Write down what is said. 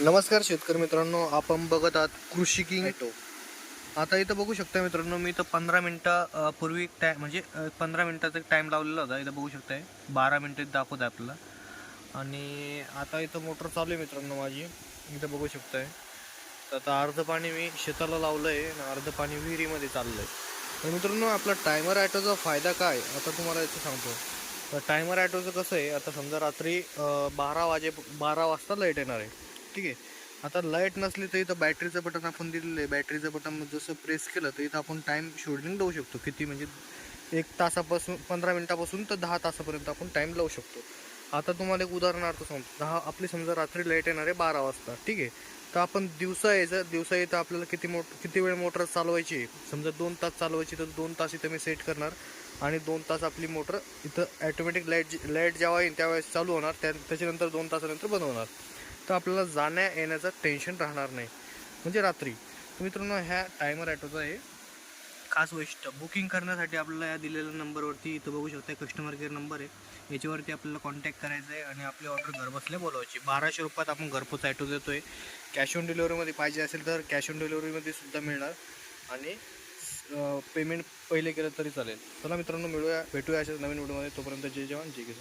नमस्कार शेतकरी मित्रांनो आपण बघत आहात कृषी किंग. आता इथं बघू शकता मित्रांनो मी इथं पंधरा मिनटं पूर्वी टाय म्हणजे पंधरा मिनटाचा टाईम लावलेला होता. इथं बघू शकताय बारा मिनटं इथं दाखवत आहे आपल्याला. आणि आता इथं मोटर चालू आहे मित्रांनो माझी. इथं बघू शकताय. तर आता अर्ध पाणी मी शेताला लावलं आहे आणि अर्ध पाणी विहिरीमध्ये चाललं आहे तर मित्रांनो आपला टायमर ॲटोचा फायदा काय? आता तुम्हाला याचं सांगतो. तर टायमर ॲटोचं कसं आहे? आता समजा रात्री बारा वाजे बारा वाजता लाइट येणार आहे. ठीक आहे. आता लाइट नसली तर इथं बॅटरीचं बटन आपण दिलेलं आहे. बॅटरीचं बटन जसं प्रेस केलं तर इथं आपण टाईम शेड्यूलिंग लावू शकतो. किती म्हणजे एक तासापासून पंधरा मिनटापासून तर दहा तासापर्यंत आपण टाईम लावू शकतो. आता तुम्हाला एक उदाहरणार्थ सांगतो. दहा आपली समजा रात्री लाइट येणार आहे बारा वाजता. ठीक आहे. तर आपण दिवसा यायचं दिवसा येतं आपल्याला किती मोट किती वेळ मोटर चालवायची आहे? समजा दोन तास चालवायची तर दोन तास इथं मी सेट करणार. आणि दोन तास आपली मोटर इथं ॲटोमॅटिक लाइट लाइट जेव्हा येईल त्यावेळेस चालू होणार. त्या त्याच्यानंतर दोन तासानंतर बंद होणार. तर आपल्याला जाण्या येण्याचं टेन्शन राहणार नाही. म्हणजे रात्री. मित्रांनो ह्या टायमर ॲटोचा आहे खास वैशिष्ट्य. बुकिंग करण्यासाठी आपल्याला या दिलेल्या नंबरवरती इथं बघू शकता कस्टमर केअर नंबर आहे. याच्यावरती आपल्याला कॉन्टॅक्ट करायचं आहे आणि आपली ऑर्डर घरबसल्या बोलवायची. बाराशे रुपयात आपण घरपोच ॲटो देतो आहे कॅश ऑन डिलिव्हरीमध्ये पाहिजे असेल तर कॅश ऑन डिलिव्हरीमध्ये सुद्धा मिळणार. आणि पेमेंट पहिले केलं तरी चालेल. चला मित्रांनो मिळूया भेटूया अशाच नवीन व्हिडिओमध्ये तोपर्यंत जय जवान जय किसान.